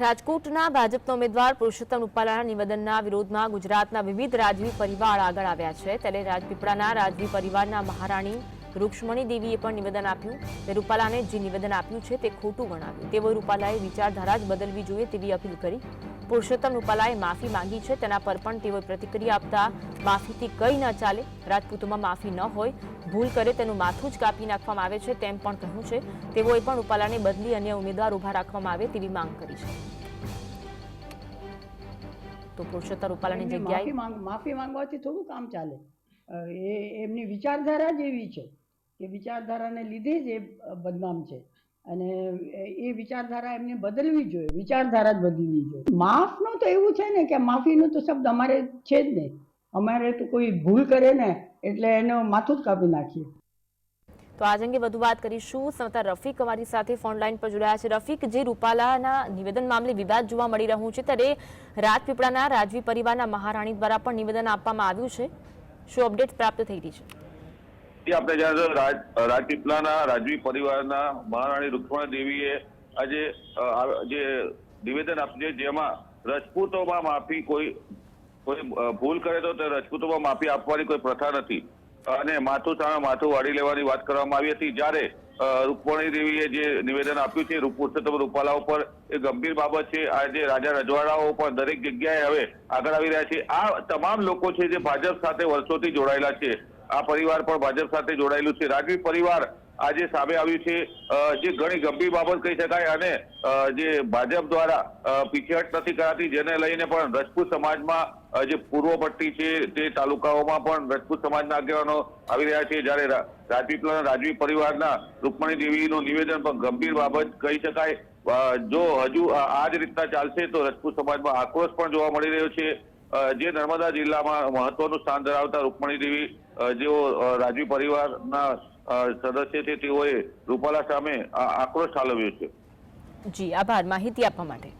રાજકોટના ભાજપના ઉમેદવાર પુરુષોત્તમ રૂપાલાના નિવેદનના વિરોધમાં ગુજરાતના વિવિધ રાજવી પરિવાર આગળ આવ્યા છે. ત્યારે રાજપીપળાના રાજવી પરિવારના મહારાણી રૂક્ષ્મણી દેવીએ પણ નિવેદન આપ્યું તે રૂપાલાને જે નિવેદન આપ્યું છે તે ખોટું ગણાવ્યું. તેવો રૂપાલાએ વિચારધારા જ બદલવી જોઈએ તેવી અપીલ કરી. પુરુષોત્તમ રૂપાલાએ માફી માંગી છે. તેના પર પણ તેઓએ પ્રતિક્રિયા આપતા માફીથી કંઈ ન ચાલે. રાજપૂતોમાં માફી ન હોય ભૂલ કરે તેનું માથું જ કાપી નાખવામાં આવે છે તેમ પણ કહ્યું છે. તેઓએ પણ રૂપાલાને બદલી અન્ય ઉમેદવાર ઊભા રાખવામાં આવે તેવી માંગ કરી છે. તો પુરુષોત્તમ રૂપાલાની જગ્યાએ માફી માંગવાથી થોડું કામ ચાલે. એ એમની વિચારધારા જ એવી છે કે વિચારધારાને લીધે જ એ બદનામ છે. અને એ- વિચારધારા એમને બદલવી જોઈએ, વિચારધારા જ બદલવી જોઈએ. માફનું તો એવું છે ને કે માફીનો તો શબ્દ અમારે છે જ નહીં. અમારે તો કોઈ ભૂલ કરે ને એટલે એનો માથું જ કાપી નાખીએ. તો આજ અંગે વધુ વાત કરીશું. સંતા રફીક અમારી સાથે ફોન લાઈન પર જોડાયા છે. રફીક, જે રૂપાલાના નિવેદન મામલે વિવાદ જોવા મળી રહ્યું છે, ત્યારે રાજપીપળાના રાજવી પરિવારના મહારાણી દ્વારા પણ નિવેદન આપવામાં આવ્યું છે. શું અપડેટ પ્રાપ્ત થઈ રહી છે? આપણે જાણો રાજપીપલાના રાજવી પરિવારના મહારાણી રૂક્ષ્મણ દેવીએ આજે જે નિવેદન આપ્યું છે જેમાં રજપૂતોમાં માફી કોઈ કોઈ ભૂલ કરે તો તે રજપૂતોમાં માફી આપવાની કોઈ પ્રથા નથી. અને માથું સામે માથું વાળી લેવાની વાત કરવામાં આવી હતી. જ્યારે અ, રૂકમણી દેવીએ જે નિવેદન આપ્યું છે પુરુષોત્તમ રૂપાલા ઉપર એ ગંભીર બાબત છે. આજે રાજા રજવાડાઓ પણ દરેક જગ્યાએ હવે આગળ આવી રહ્યા છે. આ તમામ લોકો છે જે ભાજપ સાથે વર્ષોથી જોડાયેલા છે. આ પરિવાર પણ ભાજપ સાથે જોડાયેલું છે. રાજવી પરિવાર આજે સામે આવ્યું છે. જે ઘણી ગંભીર બાબત કહી શકાય અને જે ભાજપ દ્વારા પીછેહટ નથી કરાતી, જેને લઈને પણ રજપૂત સમાજમાં જે પૂર્વ પટ્ટી છે તે તાલુકાઓમાં પણ રજપૂત સમાજના આગેવાનો આવી રહ્યા છે. જ્યારે રાજપીપળાના રાજવી પરિવારના રૂકમણી દેવીનું નિવેદન પણ ગંભીર બાબત કહી શકાય. જો હજુ આ જ રીતના ચાલશે તો રજપૂત સમાજમાં આક્રોશ પણ જોવા મળી રહ્યો છે. જે નર્મદા જિલ્લામાં મહત્વનું સ્થાન ધરાવતા રૂકમણી દેવી જેઓ રાજવી પરિવારના સદસ્ય છે, તેઓએ રૂપાલા સામે આક્રોશ ઠાલવ્યો છે. જી, આભાર. માહિતી આપવા માટે.